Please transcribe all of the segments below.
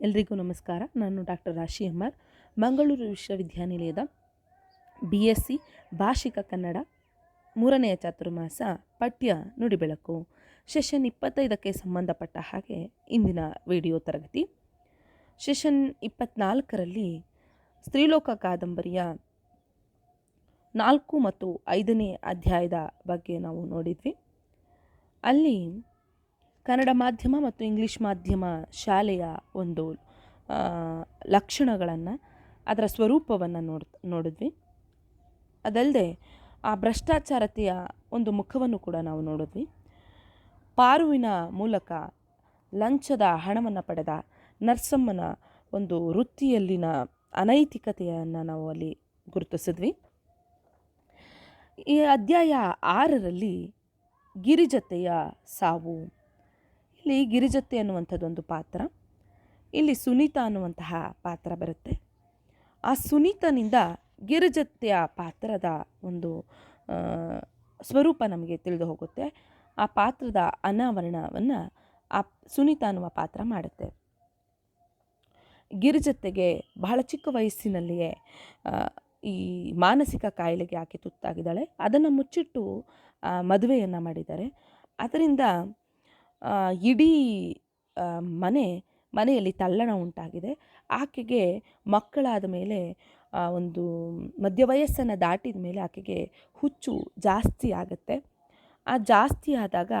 ಎಲ್ರಿಗೂ ನಮಸ್ಕಾರ. ನಾನು ಡಾಕ್ಟರ್ ರಾಶಿ ಆರ್ ಮಂಗಳೂರು ವಿಶ್ವವಿದ್ಯಾನಿಲಯದ ಬಿ ಎಸ್ ಸಿ ಭಾಷಿಕ ಕನ್ನಡ ಮೂರನೆಯ ಚಾತುರ್ಮಾಸ ಪಠ್ಯ ನುಡಿಬೆಳಕು. ಸೆಷನ್ ಇಪ್ಪತ್ತೈದಕ್ಕೆ ಸಂಬಂಧಪಟ್ಟ ಹಾಗೆ ಇಂದಿನ ವಿಡಿಯೋ ತರಗತಿ. ಸೆಷನ್ ಇಪ್ಪತ್ನಾಲ್ಕರಲ್ಲಿ ಸ್ತ್ರೀಲೋಕ ಕಾದಂಬರಿಯ ನಾಲ್ಕು ಮತ್ತು ಐದನೇ ಅಧ್ಯಾಯದ ಬಗ್ಗೆ ನಾವು ನೋಡಿದ್ವಿ. ಅಲ್ಲಿ ಕನ್ನಡ ಮಾಧ್ಯಮ ಮತ್ತು ಇಂಗ್ಲೀಷ್ ಮಾಧ್ಯಮ ಶಾಲೆಯ ಒಂದು ಲಕ್ಷಣಗಳನ್ನು, ಅದರ ಸ್ವರೂಪವನ್ನು ನೋಡ್, ನೋಡಿದ್ವಿ. ಅದಲ್ಲದೆ ಆ ಭ್ರಷ್ಟಾಚಾರತೆಯ ಒಂದು ಮುಖವನ್ನು ಕೂಡ ನಾವು ನೋಡಿದ್ವಿ. ಪಾರುವಿನ ಮೂಲಕ ಲಂಚದ ಹಣವನ್ನು ಪಡೆದ ನರ್ಸಮ್ಮನ ಒಂದು ವೃತ್ತಿಯಲ್ಲಿನ ಅನೈತಿಕತೆಯನ್ನು ನಾವು ಅಲ್ಲಿ ಗುರುತಿಸಿದ್ವಿ. ಈ ಅಧ್ಯಾಯ ಆರರಲ್ಲಿ ಗಿರಿಜತೆಯ ಸಾವು ಇಲ್ಲಿ ಗಿರಿಜತ್ತೆ ಅನ್ನುವಂಥದ್ದೊಂದು ಪಾತ್ರ, ಇಲ್ಲಿ ಸುನೀತಾ ಅನ್ನುವಂತಹ ಪಾತ್ರ ಬರುತ್ತೆ. ಆ ಸುನೀತನಿಂದ ಗಿರಿಜತ್ತೆಯ ಪಾತ್ರದ ಒಂದು ಸ್ವರೂಪ ನಮಗೆ ತಿಳಿದು ಹೋಗುತ್ತೆ. ಆ ಪಾತ್ರದ ಅನಾವರಣವನ್ನು ಆ ಸುನೀತಾ ಅನ್ನುವ ಪಾತ್ರ ಮಾಡುತ್ತೆ. ಗಿರಿಜತೆಗೆ ಬಹಳ ಚಿಕ್ಕ ವಯಸ್ಸಿನಲ್ಲಿಯೇ ಈ ಮಾನಸಿಕ ಕಾಯಿಲೆಗೆ ಆಕೆ ತುತ್ತಾಗಿದ್ದಾಳೆ. ಅದನ್ನು ಮುಚ್ಚಿಟ್ಟು ಮದುವೆಯನ್ನು ಮಾಡಿದ್ದಾರೆ. ಅದರಿಂದ ಇಡೀ ಮನೆ, ಮನೆಯಲ್ಲಿ ತಲ್ಲಣ ಉಂಟಾಗಿದೆ. ಆಕೆಗೆ ಮಕ್ಕಳಾದ ಮೇಲೆ ಒಂದು ಮಧ್ಯ ವಯಸ್ಸನ್ನು ದಾಟಿದ ಮೇಲೆ ಆಕೆಗೆ ಹುಚ್ಚು ಜಾಸ್ತಿ ಆಗುತ್ತೆ. ಆ ಜಾಸ್ತಿ ಆದಾಗ,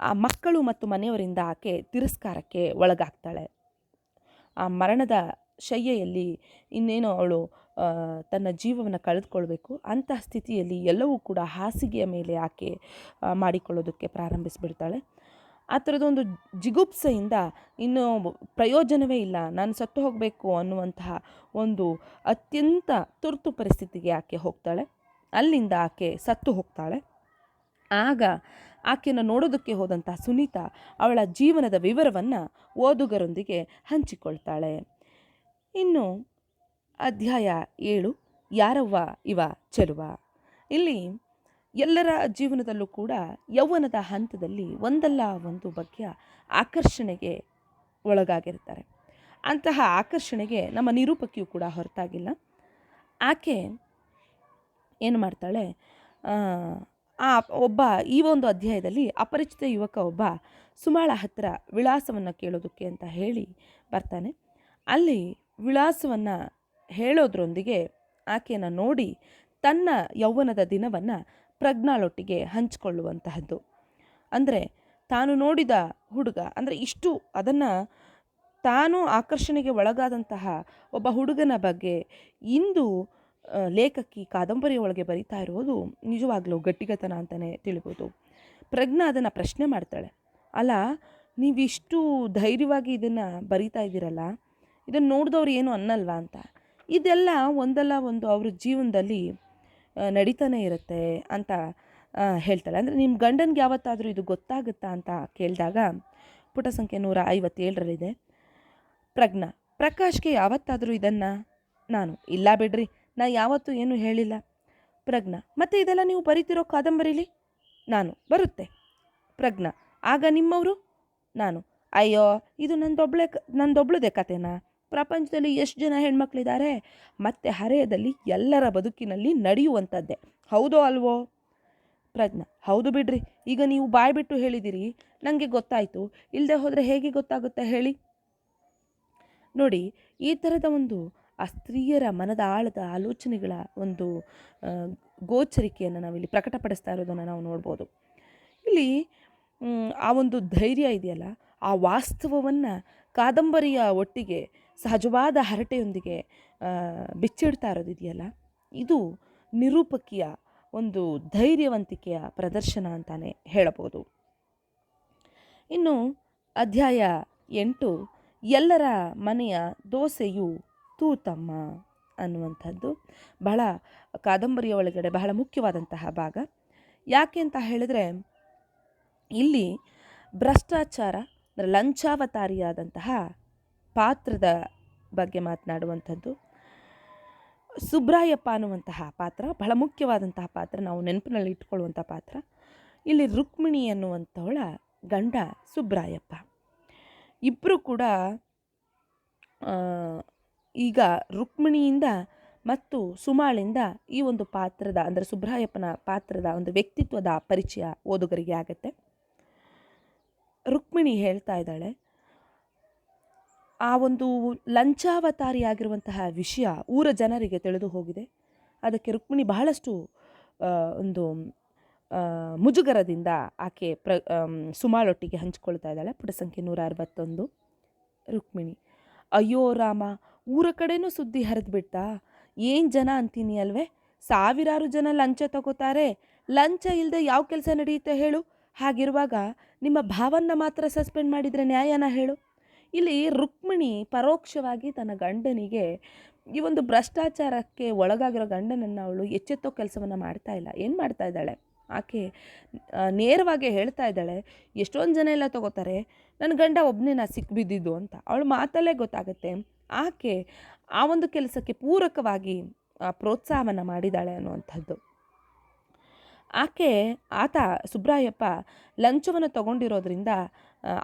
ಆ ಮಕ್ಕಳು ಮತ್ತು ಮನೆಯವರಿಂದ ಆಕೆ ತಿರಸ್ಕಾರಕ್ಕೆ ಒಳಗಾಗ್ತಾಳೆ. ಆ ಮರಣದ ಶಯ್ಯೆಯಲ್ಲಿ ಇನ್ನೇನೋ ಅವಳು ತನ್ನ ಜೀವವನ್ನು ಕಳೆದುಕೊಳ್ಬೇಕು. ಅಂತಹ ಸ್ಥಿತಿಯಲ್ಲಿ ಎಲ್ಲವೂ ಕೂಡ ಹಾಸಿಗೆಯ ಮೇಲೆ ಆಕೆ ಮಾಡಿಕೊಳ್ಳೋದಕ್ಕೆ ಪ್ರಾರಂಭಿಸಿಬಿಡ್ತಾಳೆ. ಆ ಥರದೊಂದು ಜಿಗುಪ್ಸೆಯಿಂದ ಇನ್ನೂ ಪ್ರಯೋಜನವೇ ಇಲ್ಲ. ನಾನು ಸತ್ತು ಹೋಗಬೇಕು ಅನ್ನುವಂತಹ ಒಂದು ಅತ್ಯಂತ ತುರ್ತು ಪರಿಸ್ಥಿತಿಗೆ ಆಕೆ ಹೋಗ್ತಾಳೆ. ಅಲ್ಲಿಂದ ಆಕೆ ಸತ್ತು ಹೋಗ್ತಾಳೆ. ಆಗ ಆಕೆಯನ್ನು ನೋಡೋದಕ್ಕೆ ಹೋದಂತಹ ಸುನೀತಾ ಅವಳ ಜೀವನದ ವಿವರವನ್ನು ಓದುಗರೊಂದಿಗೆ ಹಂಚಿಕೊಳ್ತಾಳೆ. ಇನ್ನು ಅಧ್ಯಾಯ ಏಳು, ಯಾರವ್ವ ಇವ ಚೆಲುವ? ಇಲ್ಲಿ ಎಲ್ಲರ ಜೀವನದಲ್ಲೂ ಕೂಡ ಯೌವನದ ಹಂತದಲ್ಲಿ ಒಂದಲ್ಲ ಒಂದು ಬಗೆಯ ಆಕರ್ಷಣೆಗೆ ಒಳಗಾಗಿರ್ತಾರೆ. ಅಂತಹ ಆಕರ್ಷಣೆಗೆ ನಮ್ಮ ನಿರೂಪಕಿಯು ಕೂಡ ಹೊರತಾಗಿಲ್ಲ. ಆಕೆ ಏನು ಮಾಡ್ತಾಳೆ? ಆ ಒಬ್ಬ ಈ ಒಂದು ಅಧ್ಯಾಯದಲ್ಲಿ ಅಪರಿಚಿತ ಯುವಕ ಒಬ್ಬ ಸುಮಾಳ ಹತ್ತಿರ ವಿಳಾಸವನ್ನು ಕೇಳೋದಕ್ಕೆ ಅಂತ ಹೇಳಿ ಬರ್ತಾನೆ. ಅಲ್ಲಿ ವಿಳಾಸವನ್ನು ಹೇಳೋದ್ರೊಂದಿಗೆ ಆಕೆಯನ್ನು ನೋಡಿ ತನ್ನ ಯೌವನದ ದಿನವನ್ನು ಪ್ರಜ್ಞಾಳೊಟ್ಟಿಗೆ ಹಂಚಿಕೊಳ್ಳುವಂತಹದ್ದು. ಅಂದರೆ ತಾನು ನೋಡಿದ ಹುಡುಗ, ಅಂದರೆ ಇಷ್ಟು ಅದನ್ನು ತಾನು ಆಕರ್ಷಣೆಗೆ ಒಳಗಾದಂತಹ ಒಬ್ಬ ಹುಡುಗನ ಬಗ್ಗೆ ಇಂದು ಲೇಖಕಿ ಕಾದಂಬರಿ ಒಳಗೆ ಬರಿತಾ ಇರೋದು ನಿಜವಾಗ್ಲೂ ಗಟ್ಟಿಗತನ ಅಂತಲೇ ತಿಳಿಬೋದು. ಪ್ರಜ್ಞಾ ಅದನ್ನು ಪ್ರಶ್ನೆ ಮಾಡ್ತಾಳೆ. ಅಲ್ಲ ನೀವಿಷ್ಟು ಧೈರ್ಯವಾಗಿ ಇದನ್ನು ಬರಿತಾ ಇದ್ದೀರಲ್ಲ, ಇದನ್ನು ನೋಡಿದವ್ರು ಏನು ಅನ್ನಲ್ವಾ ಅಂತ. ಇದೆಲ್ಲ ಒಂದಲ್ಲ ಒಂದು ಅವ್ರ ಜೀವನದಲ್ಲಿ ನಡೀತಾನೆ ಇರುತ್ತೆ ಅಂತ ಹೇಳ್ತಾಳೆ. ಅಂದರೆ ನಿಮ್ಮ ಗಂಡನಿಗೆ ಯಾವತ್ತಾದರೂ ಇದು ಗೊತ್ತಾಗುತ್ತಾ ಅಂತ ಕೇಳಿದಾಗ ಪುಟ ಸಂಖ್ಯೆ ನೂರ ಐವತ್ತೇಳರಲ್ಲಿದೆ. ಪ್ರಜ್ಞಾ, ಪ್ರಕಾಶ್ಗೆ ಯಾವತ್ತಾದರೂ ಇದನ್ನು ನಾನು, ಇಲ್ಲ ಬಿಡ್ರಿ, ನಾ ಯಾವತ್ತೂ ಏನೂ ಹೇಳಿಲ್ಲ. ಪ್ರಜ್ಞಾ, ಮತ್ತು ಇದೆಲ್ಲ ನೀವು ಬರಿತಿರೋ ಕಾದಂಬರಿಲಿ? ನಾನು, ಬರುತ್ತೆ. ಪ್ರಜ್ಞಾ, ಆಗ ನಿಮ್ಮವರು? ನಾನು. ಅಯ್ಯೋ, ಇದು ನಂದೊಬ್ಳೆ ನಂದೊಬ್ಳದೆ ಕತೆನಾ? ಪ್ರಪಂಚದಲ್ಲಿ ಎಷ್ಟು ಜನ ಹೆಣ್ಮಕ್ಳಿದ್ದಾರೆ ಮತ್ತು ಹರೆಯದಲ್ಲಿ ಎಲ್ಲರ ಬದುಕಿನಲ್ಲಿ ನಡೆಯುವಂಥದ್ದೇ. ಹೌದೋ ಅಲ್ವೋ? ಪ್ರಜ್ಞ. ಹೌದು ಬಿಡ್ರಿ. ಈಗ ನೀವು ಬಾಯ್ಬಿಟ್ಟು ಹೇಳಿದಿರಿ. ನನಗೆ ಗೊತ್ತಾಯಿತು. ಇಲ್ಲದೆ ಹೋದರೆ ಹೇಗೆ ಗೊತ್ತಾಗುತ್ತೆ ಹೇಳಿ? ನೋಡಿ, ಈ ಥರದ ಒಂದು ಆ ಸ್ತ್ರೀಯರ ಮನದ ಆಳದ ಆಲೋಚನೆಗಳ ಒಂದು ಗೋಚರಿಕೆಯನ್ನು ನಾವಿಲ್ಲಿ ಪ್ರಕಟಪಡಿಸ್ತಾ ಇರೋದನ್ನು ನಾವು ನೋಡ್ಬೋದು. ಇಲ್ಲಿ ಆ ಒಂದು ಧೈರ್ಯ ಇದೆಯಲ್ಲ, ಆ ವಾಸ್ತವವನ್ನು ಕಾದಂಬರಿಯ ಒಟ್ಟಿಗೆ ಸಹಜವಾದ ಹರಟೆಯೊಂದಿಗೆ ಬಿಚ್ಚಿಡ್ತಾ ಇರೋದಿದೆಯಲ್ಲ ಇದು ನಿರೂಪಕಿಯ ಒಂದು ಧೈರ್ಯವಂತಿಕೆಯ ಪ್ರದರ್ಶನ ಅಂತಾನೆ ಹೇಳಬಹುದು. ಇನ್ನು ಅಧ್ಯಾಯ ಎಂಟು, ಎಲ್ಲರ ಮನೆಯ ದೋಸೆಯು ತೂತಮ್ಮ ಅನ್ನುವಂಥದ್ದು. ಬಹಳ ಕಾದಂಬರಿಯ ಒಳಗಡೆ ಬಹಳ ಮುಖ್ಯವಾದಂತಹ ಭಾಗ. ಯಾಕೆ ಅಂತ ಹೇಳಿದ್ರೆ, ಇಲ್ಲಿ ಭ್ರಷ್ಟಾಚಾರ ಅಂದರೆ ಲಂಚಾವತಾರಿಯಾದಂತಹ ಪಾತ್ರದ ಬಗ್ಗೆ ಮಾತನಾಡುವಂಥದ್ದು. ಸುಬ್ರಾಯಪ್ಪ ಅನ್ನುವಂತಹ ಪಾತ್ರ, ಬಹಳ ಮುಖ್ಯವಾದಂತಹ ಪಾತ್ರ, ನಾವು ನೆನಪಿನಲ್ಲಿ ಇಟ್ಕೊಳ್ಳುವಂಥ ಪಾತ್ರ. ಇಲ್ಲಿ ರುಕ್ಮಿಣಿ ಅನ್ನುವಂಥವಳ ಗಂಡ ಸುಬ್ರಾಯಪ್ಪ. ಇಬ್ಬರು ಕೂಡ ಈಗ ರುಕ್ಮಿಣಿಯಿಂದ ಮತ್ತು ಸುಮಾಳಿಂದ ಈ ಒಂದು ಪಾತ್ರದ, ಅಂದರೆ ಸುಬ್ರಾಯಪ್ಪನ ಪಾತ್ರದ ಒಂದು ವ್ಯಕ್ತಿತ್ವದ ಪರಿಚಯ ಓದುಗರಿಗೆ ಆಗುತ್ತೆ. ರುಕ್ಮಿಣಿ ಹೇಳ್ತಾ ಇದ್ದಾಳೆ ಆ ಒಂದು ಲಂಚಾವತಾರಿಯಾಗಿರುವಂತಹ ವಿಷಯ ಊರ ಜನರಿಗೆ ತಿಳಿದು ಹೋಗಿದೆ. ಅದಕ್ಕೆ ರುಕ್ಮಿಣಿ ಬಹಳಷ್ಟು ಒಂದು ಮುಜುಗರದಿಂದ ಆಕೆ ಪ್ರ ಸುಮಾಳೊಟ್ಟಿಗೆ ಹಂಚಿಕೊಳ್ತಾ ಇದ್ದಾಳೆ. ಪುಟ ಸಂಖ್ಯೆ ನೂರ ಅರವತ್ತೊಂದು ರುಕ್ಮಿಣಿ, ಅಯ್ಯೋ ರಾಮ, ಊರ ಕಡೆನೂ ಸುದ್ದಿ ಹರಿದ್ಬಿಡ್ತಾ? ಏನು ಜನ ಅಂತೀನಿ ಅಲ್ವೇ? ಸಾವಿರಾರು ಜನ ಲಂಚ ತಗೋತಾರೆ. ಲಂಚ ಇಲ್ಲದೆ ಯಾವ ಕೆಲಸ ನಡೆಯುತ್ತೆ ಹೇಳು? ಹಾಗಿರುವಾಗ ನಿಮ್ಮ ಭಾವನ್ನ ಮಾತ್ರ ಸಸ್ಪೆಂಡ್ ಮಾಡಿದರೆ ನ್ಯಾಯನ ಹೇಳು. ಇಲ್ಲಿ ರುಕ್ಮಿಣಿ ಪರೋಕ್ಷವಾಗಿ ತನ್ನ ಗಂಡನಿಗೆ ಈ ಒಂದು ಭ್ರಷ್ಟಾಚಾರಕ್ಕೆ ಒಳಗಾಗಿರೋ ಗಂಡನನ್ನು ಅವಳು ಎಚ್ಚೆತ್ತೋ ಕೆಲಸವನ್ನು ಮಾಡ್ತಾ ಇಲ್ಲ. ಏನು ಮಾಡ್ತಾ ಇದ್ದಾಳೆ? ಆಕೆ ನೇರವಾಗಿ ಹೇಳ್ತಾ ಇದ್ದಾಳೆ, ಎಷ್ಟೊಂದು ಜನ ಎಲ್ಲ ತಗೋತಾರೆ ನನ್ನ ಗಂಡ ಒಬ್ಬನೇ ನಾ ಸಿಕ್ಬಿದ್ದಿದ್ದು ಅಂತ. ಅವಳು ಮಾತಲ್ಲೇ ಗೊತ್ತಾಗುತ್ತೆ, ಆಕೆ ಆ ಒಂದು ಕೆಲಸಕ್ಕೆ ಪೂರಕವಾಗಿ ಪ್ರೋತ್ಸಾಹವನ್ನು ಮಾಡಿದ್ದಾಳೆ ಅನ್ನುವಂಥದ್ದು. ಆಕೆ, ಆತ ಸುಬ್ರಾಯಪ್ಪ ಲಂಚವನ್ನು ತಗೊಂಡಿರೋದ್ರಿಂದ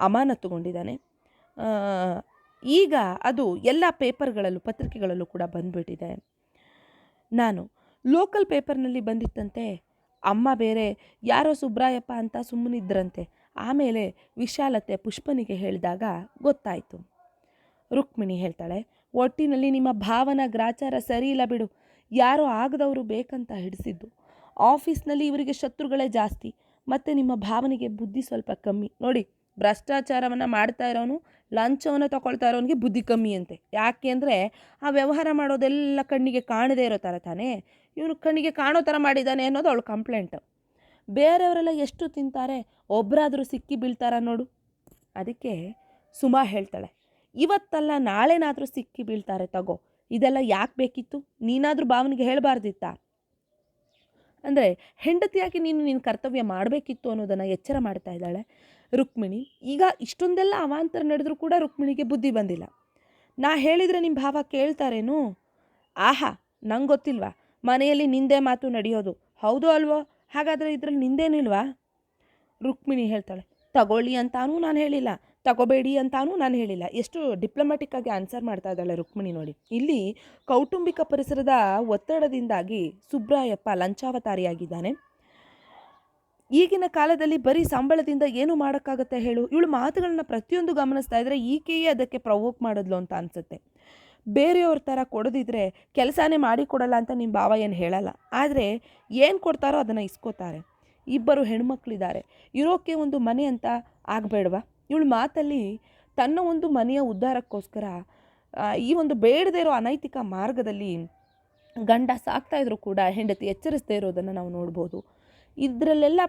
ಅಮಾನತ್ತುಗೊಂಡಿದ್ದಾನೆ ಈಗ ಅದು ಎಲ್ಲ ಪೇಪರ್ಗಳಲ್ಲೂ ಪತ್ರಿಕೆಗಳಲ್ಲೂ ಕೂಡ ಬಂದ್ಬಿಟ್ಟಿದೆ. ನಾನು ಲೋಕಲ್ ಪೇಪರ್ನಲ್ಲಿ ಬಂದಿತ್ತಂತೆ, ಅಮ್ಮ ಬೇರೆ ಯಾರೋ ಸುಬ್ರಾಯಪ್ಪ ಅಂತ ಸುಮ್ಮನಿದ್ರಂತೆ, ಆಮೇಲೆ ವಿಶಾಲತೆ ಪುಷ್ಪನಿಗೆ ಹೇಳಿದಾಗ ಗೊತ್ತಾಯಿತು. ರುಕ್ಮಿಣಿ ಹೇಳ್ತಾಳೆ, ಒಟ್ಟಿನಲ್ಲಿ ನಿಮ್ಮ ಭಾವನ ಗ್ರಾಚಾರ ಸರಿ ಇಲ್ಲ ಬಿಡು, ಯಾರೋ ಆಗದವರು ಬೇಕಂತ ಹಿಡಿಸಿದ್ದು. ಆಫೀಸ್ನಲ್ಲಿ ಇವರಿಗೆ ಶತ್ರುಗಳೇ ಜಾಸ್ತಿ, ಮತ್ತು ನಿಮ್ಮ ಭಾವನೆಗೆ ಬುದ್ಧಿ ಸ್ವಲ್ಪ ಕಮ್ಮಿ. ನೋಡಿ, ಭ್ರಷ್ಟಾಚಾರವನ್ನು ಮಾಡ್ತಾ ಇರೋನು ಲಂಚವನ್ನು ತಗೊಳ್ತಾ ಇರೋನಿಗೆ ಬುದ್ಧಿ ಕಮ್ಮಿ ಅಂತೆ. ಯಾಕೆ ಅಂದರೆ ಆ ವ್ಯವಹಾರ ಮಾಡೋದೆಲ್ಲ ಕಣ್ಣಿಗೆ ಕಾಣದೇ ಇರೋ ಥರ ತಾನೇ. ಇವನು ಕಣ್ಣಿಗೆ ಕಾಣೋ ಥರ ಮಾಡಿದ್ದಾನೆ ಅನ್ನೋದು ಅವಳು ಕಂಪ್ಲೇಂಟ್. ಬೇರೆಯವರೆಲ್ಲ ಎಷ್ಟು ತಿಂತಾರೆ? ಒಬ್ಬರಾದರೂ ಸಿಕ್ಕಿ ಬೀಳ್ತಾರ ನೋಡು. ಅದಕ್ಕೆ ಸುಮಾ ಹೇಳ್ತಾಳೆ, ಇವತ್ತಲ್ಲ ನಾಳೆನಾದರೂ ಸಿಕ್ಕಿ ಬೀಳ್ತಾರೆ ತಗೋ. ಇದೆಲ್ಲ ಯಾಕೆ ಬೇಕಿತ್ತು? ನೀನಾದರೂ ಭಾವನಿಗೆ ಹೇಳಬಾರ್ದಿತ್ತಾ? ಅಂದರೆ ಹೆಂಡತಿಯಾಗಿ ನೀನು ನಿನ್ನ ಕರ್ತವ್ಯ ಮಾಡಬೇಕಿತ್ತು ಅನ್ನೋದನ್ನು ಎಚ್ಚರ ಮಾಡ್ತಾ ಇದ್ದಾಳೆ. ರುಕ್ಮಿಣಿ, ಈಗ ಇಷ್ಟೊಂದೆಲ್ಲ ಅವಾಂತರ ನಡೆದರೂ ಕೂಡ ರುಕ್ಮಿಣಿಗೆ ಬುದ್ಧಿ ಬಂದಿಲ್ಲ. ನಾ ಹೇಳಿದರೆ ನಿಮ್ಮ ಭಾವ ಕೇಳ್ತಾರೇನು? ಆಹಾ ನಂಗೆ ಗೊತ್ತಿಲ್ವಾ ಮನೆಯಲ್ಲಿ ನಿಂದೆ ಮಾತು ನಡೆಯೋದು. ಹೌದು ಅಲ್ವೋ? ಹಾಗಾದರೆ ಇದರಲ್ಲಿ ನಿಂದೇನಿಲ್ವಾ? ರುಕ್ಮಿಣಿ ಹೇಳ್ತಾಳೆ, ತಗೊಳ್ಳಿ ಅಂತಾನೂ ನಾನು ಹೇಳಿಲ್ಲ. ತಗೋಬೇಡಿ ಅಂತಾನೂ ನಾನು ಹೇಳಿಲ್ಲ. ಎಷ್ಟು ಡಿಪ್ಲೊಮ್ಯಾಟಿಕ್ ಆಗಿ ಆನ್ಸರ್ ಮಾಡ್ತಾ ಇದ್ದಾಳೆ ರುಕ್ಮಿಣಿ ನೋಡಿ. ಇಲ್ಲಿ ಕೌಟುಂಬಿಕ ಪರಿಸರದ ಒತ್ತಡದಿಂದಾಗಿ ಸುಬ್ರಾಯಪ್ಪ ಲಂಚಾವತಾರಿಯಾಗಿದ್ದಾನೆ. ಈಗಿನ ಕಾಲದಲ್ಲಿ ಬರೀ ಸಂಬಳದಿಂದ ಏನು ಮಾಡೋಕ್ಕಾಗತ್ತೆ ಹೇಳು? ಇವಳು ಮಾತುಗಳನ್ನ ಪ್ರತಿಯೊಂದು ಗಮನಿಸ್ತಾ ಇದ್ರೆ ಈಕೆಯೇ ಅದಕ್ಕೆ ಪ್ರವೋಕ್ ಮಾಡಿದ್ಲು ಅಂತ ಅನಿಸುತ್ತೆ. ಬೇರೆಯವ್ರ ಥರ ಕೊಡದಿದ್ರೆ ಕೆಲಸನೇ ಮಾಡಿ ಕೊಡಲ್ಲ ಅಂತ ನಿಮ್ಮ ಭಾವ ಏನು ಹೇಳಲ್ಲ. ಆದರೆ ಏನು ಕೊಡ್ತಾರೋ ಅದನ್ನು ಇಸ್ಕೋತಾರೆ. ಇಬ್ಬರು ಹೆಣ್ಮಕ್ಳಿದ್ದಾರೆ. ಇರೋಕ್ಕೆ ಒಂದು ಮನೆ ಅಂತ ಆಗಬೇಡವಾ? ಇವಳು ಮಾತಲ್ಲಿ ತನ್ನ ಒಂದು ಮನೆಯ ಉದ್ಧಾರಕ್ಕೋಸ್ಕರ ಈ ಒಂದು ಬೇಡದೇ ಇರೋ ಅನೈತಿಕ ಮಾರ್ಗದಲ್ಲಿ ಗಂಡ ಸಾಕ್ತಾ ಇದ್ರು ಕೂಡ, ಹೆಂಡತಿ ಎಚ್ಚರಿಸದೇ ಇರೋದನ್ನು ನಾವು ನೋಡ್ಬೋದು. ಇದರಲ್ಲೆಲ್ಲ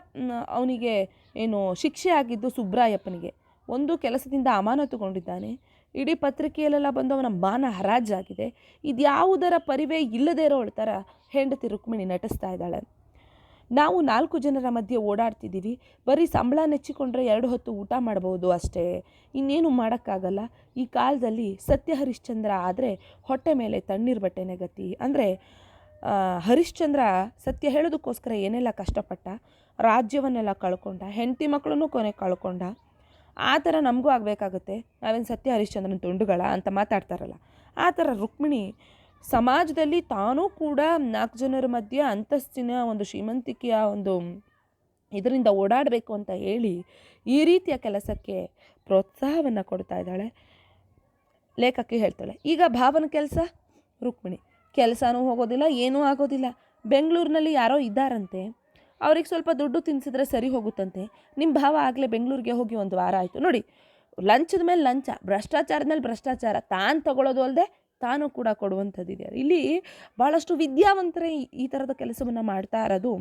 ಅವನಿಗೆ ಏನು ಶಿಕ್ಷೆ ಆಗಿದ್ದು ಸುಬ್ರಾಯಪ್ಪನಿಗೆ. ಒಂದು ಕೆಲಸದಿಂದ ಅಮಾನತುಗೊಂಡಿದ್ದಾನೆ. ಇಡೀ ಪತ್ರಿಕೆಯಲ್ಲೆಲ್ಲ ಬಂದು ಅವನ ಮಾನ ಹರಾಜಾಗಿದೆ. ಇದ್ಯಾವುದರ ಪರಿವೇ ಇಲ್ಲದೇ ಇರೋ ಥರ ಹೆಂಡತಿ ರುಕ್ಮಿಣಿ ನಟಿಸ್ತಾ ಇದ್ದಾಳೆ. ನಾವು ನಾಲ್ಕು ಜನರ ಮಧ್ಯೆ ಓಡಾಡ್ತಿದ್ದೀವಿ. ಬರೀ ಸಂಬಳ ನೆಚ್ಚಿಕೊಂಡ್ರೆ ಎರಡು ಹೊತ್ತು ಊಟ ಮಾಡ್ಬೋದು ಅಷ್ಟೇ. ಇನ್ನೇನು ಮಾಡೋಕ್ಕಾಗಲ್ಲ. ಈ ಕಾಲದಲ್ಲಿ ಸತ್ಯ ಹರಿಶ್ಚಂದ್ರ ಆದರೆ ಹೊಟ್ಟೆ ಮೇಲೆ ತಣ್ಣೀರು ಬಟ್ಟೆನೇ ಗತಿ. ಅಂದರೆ ಹರಿಶ್ಚಂದ್ರ ಸತ್ಯ ಹೇಳೋದಕ್ಕೋಸ್ಕರ ಏನೆಲ್ಲ ಕಷ್ಟಪಟ್ಟ, ರಾಜ್ಯವನ್ನೆಲ್ಲ ಕಳ್ಕೊಂಡ, ಹೆಂಡತಿ ಮಕ್ಕಳನ್ನು ಕೊನೆ ಕಳ್ಕೊಂಡ, ಆ ಥರ ನಮಗೂ ಆಗಬೇಕಾಗುತ್ತೆ. ನಾವೇನು ಸತ್ಯ ಹರಿಶ್ಚಂದ್ರನ ತುಂಡುಗಳ ಅಂತ ಮಾತಾಡ್ತಾರಲ್ಲ, ಆ ಥರ ರುಕ್ಮಿಣಿ ಸಮಾಜದಲ್ಲಿ ತಾನೂ ಕೂಡ ನಾಲ್ಕು ಜನರ ಮಧ್ಯೆ ಅಂತಸ್ತಿನ ಒಂದು ಶ್ರೀಮಂತಿಕೆಯ ಒಂದು ಇದರಿಂದ ಓಡಾಡಬೇಕು ಅಂತ ಹೇಳಿ ಈ ರೀತಿಯ ಕೆಲಸಕ್ಕೆ ಪ್ರೋತ್ಸಾಹವನ್ನು ಕೊಡ್ತಾ ಇದ್ದಾಳೆ. ಲೇಖಕಿ ಹೇಳ್ತಾಳೆ, ಈಗ ಭಾವನ ಕೆಲಸ? ರುಕ್ಮಿಣಿ ಕೆಲಸನೂ ಹೋಗೋದಿಲ್ಲ, ಏನೂ ಆಗೋದಿಲ್ಲ. ಬೆಂಗಳೂರಿನಲ್ಲಿ ಯಾರೋ ಇದ್ದಾರಂತೆ. ಅವ್ರಿಗೆ ಸ್ವಲ್ಪ ದುಡ್ಡು ತಿನ್ಸಿದ್ರೆ ಸರಿ ಹೋಗುತ್ತಂತೆ. ನಿಮ್ಮ ಭಾವ ಆಗಲೇ ಬೆಂಗಳೂರಿಗೆ ಹೋಗಿ ಒಂದು ವಾರ ಆಯಿತು. ನೋಡಿ, ಲಂಚದ ಮೇಲೆ ಲಂಚ ಭ್ರಷ್ಟಾಚಾರದ ಮೇಲೆ ಭ್ರಷ್ಟಾಚಾರ, ತಾನು ತಗೊಳ್ಳೋದು ಅಲ್ಲದೆ ತಾನು ಕೂಡ ಕೊಡುವಂಥದ್ದಿದೆ. ಇಲ್ಲಿ ಭಾಳಷ್ಟು ವಿದ್ಯಾವಂತರೇ ಈ- ಥರದ ಕೆಲಸವನ್ನು ಮಾಡ್ತಾ ಇರೋದು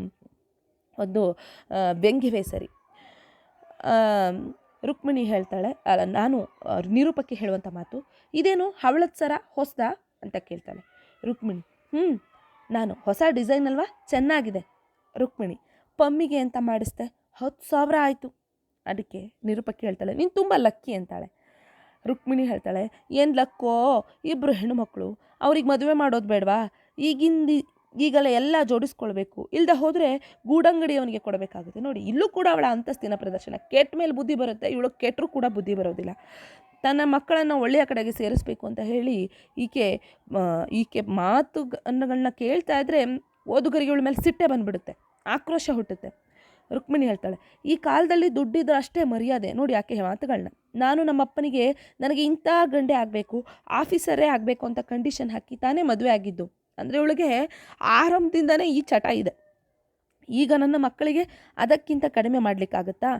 ಒಂದು ವ್ಯಂಗ್ಯವೇ ಸರಿ. ರುಕ್ಮಿಣಿ ಹೇಳ್ತಾಳೆ ನಾನು ನಿರೂಪಕ್ಕೆ ಹೇಳುವಂಥ ಮಾತು. ಇದೇನು ಹವಳದ ಸರ ಹೊಸದಾ ಅಂತ ಕೇಳ್ತಾಳೆ. ರುಕ್ಮಿಣಿ. ಹ್ಞೂ ನಾನು ಹೊಸ ಡಿಸೈನ್ ಅಲ್ವಾ? ಚೆನ್ನಾಗಿದೆ. ರುಕ್ಮಿಣಿ, ಪಮ್ಮಿಗೆ ಅಂತ ಮಾಡಿಸ್ದೆ? ಹತ್ತು ಸಾವಿರ ಆಯಿತು. ಅದಕ್ಕೆ ನಿರೂಪಕ್ಕೆ ಹೇಳ್ತಾಳೆ, ನೀನು ತುಂಬ ಲಕ್ಕಿ ಅಂತಾಳೆ. ರುಕ್ಮಿಣಿ ಹೇಳ್ತಾಳೆ, ಏನು ಲಕ್ಕೋ? ಇಬ್ಬರು ಹೆಣ್ಣುಮಕ್ಕಳು ಅವ್ರಿಗೆ ಮದುವೆ ಮಾಡೋದು ಬೇಡವಾ? ಈಗಿಂದ ಈಗಲೇ ಎಲ್ಲ ಜೋಡಿಸ್ಕೊಳ್ಬೇಕು. ಇಲ್ಲದೆ ಹೋದರೆ ಗೂಡಂಗಡಿಯವನಿಗೆ ಕೊಡಬೇಕಾಗುತ್ತೆ. ನೋಡಿ, ಇಲ್ಲೂ ಕೂಡ ಅವಳ ಅಂತಸ್ತಿನ ಪ್ರದರ್ಶನ. ಕೆಟ್ಟ ಮೇಲೆ ಬುದ್ಧಿ ಬರುತ್ತೆ, ಇವಳು ಕೆಟ್ಟರೂ ಕೂಡ ಬುದ್ಧಿ ಬರೋದಿಲ್ಲ. ತನ್ನ ಮಕ್ಕಳನ್ನು ಒಳ್ಳೆಯ ಕಡೆಗೆ ಸೇರಿಸಬೇಕು ಅಂತ ಹೇಳಿ ಈಕೆ ಈಕೆ ಮಾತು ಅನ್ನಗಳನ್ನ ಕೇಳ್ತಾ ಇದ್ದರೆ ಓದುಗರಿಗೆ ಇವಳ ಮೇಲೆ ಸಿಟ್ಟೆ ಬಂದ್ಬಿಡುತ್ತೆ. ಆಕ್ರೋಶ ಹುಟ್ಟುತ್ತೆ. ರುಕ್ಮಿಣಿ ಹೇಳ್ತಾಳೆ, ಈ ಕಾಲದಲ್ಲಿ ದುಡ್ಡಿದ್ರೆ ಅಷ್ಟೇ ಮರ್ಯಾದೆ. ನೋಡಿ ಆಕೆ ಮಾತುಗಳನ್ನ ನಾನು ನಮ್ಮಪ್ಪನಿಗೆ ನನಗೆ ಇಂಥ ಗಂಡೆ ಆಗಬೇಕು, ಆಫೀಸರೇ ಆಗಬೇಕು ಅಂತ ಕಂಡೀಷನ್ ಹಾಕಿ ತಾನೇ ಮದುವೆ ಆಗಿದ್ದು. ಅಂದರೆ ಇವಳಿಗೆ ಆರಂಭದಿಂದನೇ ಈ ಚಟ ಇದೆ. ಈಗ ನನ್ನ ಮಕ್ಕಳಿಗೆ ಅದಕ್ಕಿಂತ ಕಡಿಮೆ ಮಾಡಲಿಕ್ಕಾಗತ್ತಾ?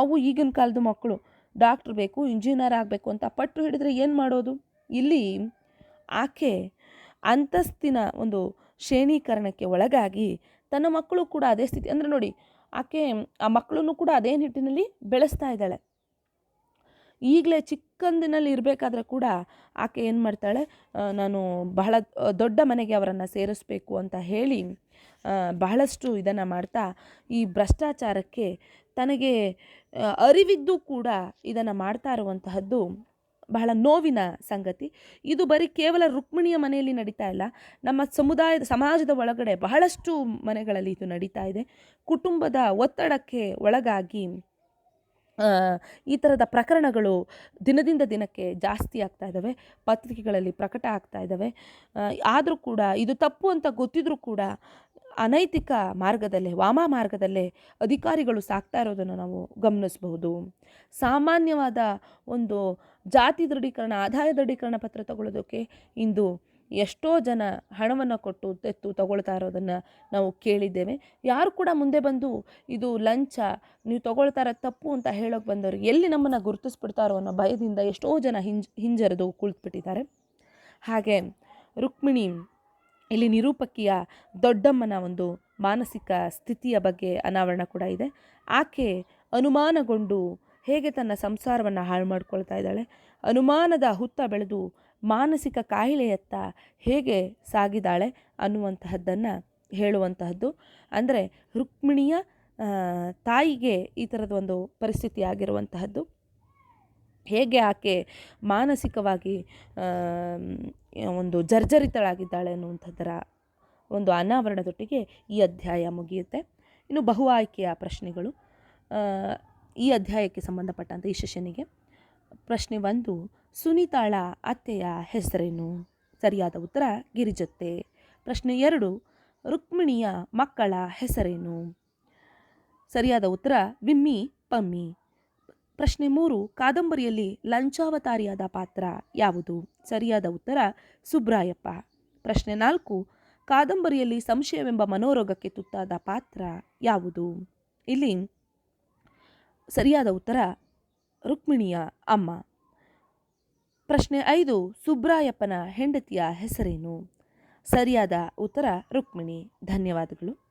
ಅವು ಈಗಿನ ಕಾಲದ ಮಕ್ಕಳು. ಡಾಕ್ಟ್ರ್ ಬೇಕು, ಇಂಜಿನಿಯರ್ ಆಗಬೇಕು ಅಂತ ಪಟ್ಟು ಹಿಡಿದ್ರೆ ಏನು ಮಾಡೋದು? ಇಲ್ಲಿ ಆಕೆ ಅಂತಸ್ತಿನ ಒಂದು ಶ್ರೇಣೀಕರಣಕ್ಕೆ ಒಳಗಾಗಿ ತನ್ನ ಮಕ್ಕಳು ಕೂಡ ಅದೇ ಸ್ಥಿತಿ ಅಂದರೆ ನೋಡಿ, ಆಕೆ ಆ ಮಕ್ಕಳನ್ನು ಕೂಡ ಅದೇ ನಿಟ್ಟಿನಲ್ಲಿ ಬೆಳೆಸ್ತಾ ಇದ್ದಾಳೆ. ಈಗಲೇ ಚಿಕ್ಕಂದಿನಲ್ಲಿ ಇರಬೇಕಾದ್ರೆ ಕೂಡ ಆಕೆ ಏನು ಮಾಡ್ತಾಳೆ ನಾನು ಬಹಳ ದೊಡ್ಡ ಮನೆಗೆ ಅವರನ್ನು ಸೇರಿಸ್ಬೇಕು ಅಂತ ಹೇಳಿ ಬಹಳಷ್ಟು ಇದನ್ನು ಮಾಡ್ತಾ ಈ ಭ್ರಷ್ಟಾಚಾರಕ್ಕೆ ತನಗೆ ಅರಿವಿದ್ದು ಕೂಡ ಇದನ್ನು ಮಾಡ್ತಾ ಇರುವಂತಹದ್ದು ಬಹಳ ನೋವಿನ ಸಂಗತಿ. ಇದು ಬರೀ ಕೇವಲ ರುಕ್ಮಿಣಿಯ ಮನೆಯಲ್ಲಿ ನಡೀತಾ ಇಲ್ಲ, ನಮ್ಮ ಸಮುದಾಯದ ಸಮಾಜದ ಒಳಗಡೆ ಬಹಳಷ್ಟು ಮನೆಗಳಲ್ಲಿ ಇದು ನಡೀತಾ ಇದೆ. ಕುಟುಂಬದ ಒತ್ತಡಕ್ಕೆ ಒಳಗಾಗಿ ಈ ಥರದ ಪ್ರಕರಣಗಳು ದಿನದಿಂದ ದಿನಕ್ಕೆ ಜಾಸ್ತಿ ಆಗ್ತಾ ಇದ್ದಾವೆ, ಪತ್ರಿಕೆಗಳಲ್ಲಿ ಪ್ರಕಟ ಆಗ್ತಾ ಇದ್ದಾವೆ. ಆದರೂ ಕೂಡ ಇದು ತಪ್ಪು ಅಂತ ಗೊತ್ತಿದ್ರೂ ಕೂಡ ಅನೈತಿಕ ಮಾರ್ಗದಲ್ಲೇ, ವಾಮ ಮಾರ್ಗದಲ್ಲೇ ಅಧಿಕಾರಿಗಳು ಸಾಕ್ತಾ ಇರೋದನ್ನು ನಾವು ಗಮನಿಸಬಹುದು. ಸಾಮಾನ್ಯವಾದ ಒಂದು ಜಾತಿ ದೃಢೀಕರಣ, ಆದಾಯ ದೃಢೀಕರಣ ಪತ್ರ ತಗೊಳ್ಳೋದಕ್ಕೆ ಇಂದು ಎಷ್ಟೋ ಜನ ಹಣವನ್ನು ಕೊಟ್ಟು ತೆತ್ತು ತಗೊಳ್ತಾ ಇರೋದನ್ನು ನಾವು ಕೇಳಿದ್ದೇವೆ. ಯಾರು ಕೂಡ ಮುಂದೆ ಬಂದು ಇದು ಲಂಚ, ನೀವು ತಗೊಳ್ತಾ ತಪ್ಪು ಅಂತ ಹೇಳೋಕೆ ಬಂದವರು ಎಲ್ಲಿ ನಮ್ಮನ್ನು ಗುರುತಿಸ್ಬಿಡ್ತಾರೋ ಅನ್ನೋ ಭಯದಿಂದ ಎಷ್ಟೋ ಜನ ಹಿಂಜ್, ಹಿಂಜರಿದು ಕುಳಿತುಬಿಟ್ಟಿದ್ದಾರೆ. ಹಾಗೆ ರುಕ್ಮಿಣಿ ಇಲ್ಲಿ ನಿರೂಪಕಿಯ ದೊಡ್ಡಮ್ಮನ ಒಂದು ಮಾನಸಿಕ ಸ್ಥಿತಿಯ ಬಗ್ಗೆ ಅನಾವರಣ ಕೂಡ ಇದೆ. ಆಕೆ ಅನುಮಾನಗೊಂಡು ಹೇಗೆ ತನ್ನ ಸಂಸಾರವನ್ನು ಹಾಳು ಮಾಡ್ಕೊಳ್ತಾ ಇದ್ದಾಳೆ? ಅನುಮಾನದ ಹುತ್ತ ಬೆಳೆದು ಮಾನಸಿಕ ಕಾಯಿಲೆಯತ್ತ ಹೇಗೆ ಸಾಗಿದಾಳೆ ಅನ್ನುವಂತಹದ್ದನ್ನು ಹೇಳುವಂತಹದ್ದು. ಅಂದರೆ ರುಕ್ಮಿಣಿಯ ತಾಯಿಗೆ ಈ ಥರದ ಒಂದು ಪರಿಸ್ಥಿತಿ ಆಗಿರುವಂತಹದ್ದು. ಹೇಗೆ ಆಕೆ ಮಾನಸಿಕವಾಗಿ ಒಂದು ಜರ್ಜರಿತಳಾಗಿದ್ದಾಳೆ ಅನ್ನುವಂಥದ್ದರ ಒಂದು ಅನಾವರಣದೊಟ್ಟಿಗೆ ಈ ಅಧ್ಯಾಯ ಮುಗಿಯುತ್ತೆ. ಇನ್ನು ಬಹು ಆಯ್ಕೆಯ ಪ್ರಶ್ನೆಗಳು. ಈ ಅಧ್ಯಾಯಕ್ಕೆ ಸಂಬಂಧಪಟ್ಟಂಥ ಈ ಶಿಷ್ಯನಿಗೆ ಪ್ರಶ್ನೆ ಒಂದು ಸುನೀತಾಳ ಅತ್ತೆಯ ಹೆಸರೇನು? ಸರಿಯಾದ ಉತ್ತರ, ಗಿರಿಜತ್ತೆ. ಪ್ರಶ್ನೆ ಎರಡು, ರುಕ್ಮಿಣಿಯ ಮಕ್ಕಳ ಹೆಸರೇನು? ಸರಿಯಾದ ಉತ್ತರ, ವಿಮ್ಮಿ, ಪಮ್ಮಿ. ಪ್ರಶ್ನೆ ಮೂರು, ಕಾದಂಬರಿಯಲ್ಲಿ ಲಂಚಾವತಾರಿಯಾದ ಪಾತ್ರ ಯಾವುದು? ಸರಿಯಾದ ಉತ್ತರ, ಸುಬ್ರಾಯಪ್ಪ. ಪ್ರಶ್ನೆ ನಾಲ್ಕು, ಕಾದಂಬರಿಯಲ್ಲಿ ಸಂಶಯವೆಂಬ ಮನೋರೋಗಕ್ಕೆ ತುತ್ತಾದ ಪಾತ್ರ ಯಾವುದು? ಇಲ್ಲಿ ಸರಿಯಾದ ಉತ್ತರ, ರುಕ್ಮಿಣಿಯ ಅಮ್ಮ. ಪ್ರಶ್ನೆ ಐದು ಸುಬ್ರಾಯಪ್ಪನ ಹೆಂಡತಿಯ ಹೆಸರೇನು? ಸರಿಯಾದ ಉತ್ತರ ರುಕ್ಮಿಣಿ. ಧನ್ಯವಾದಗಳು.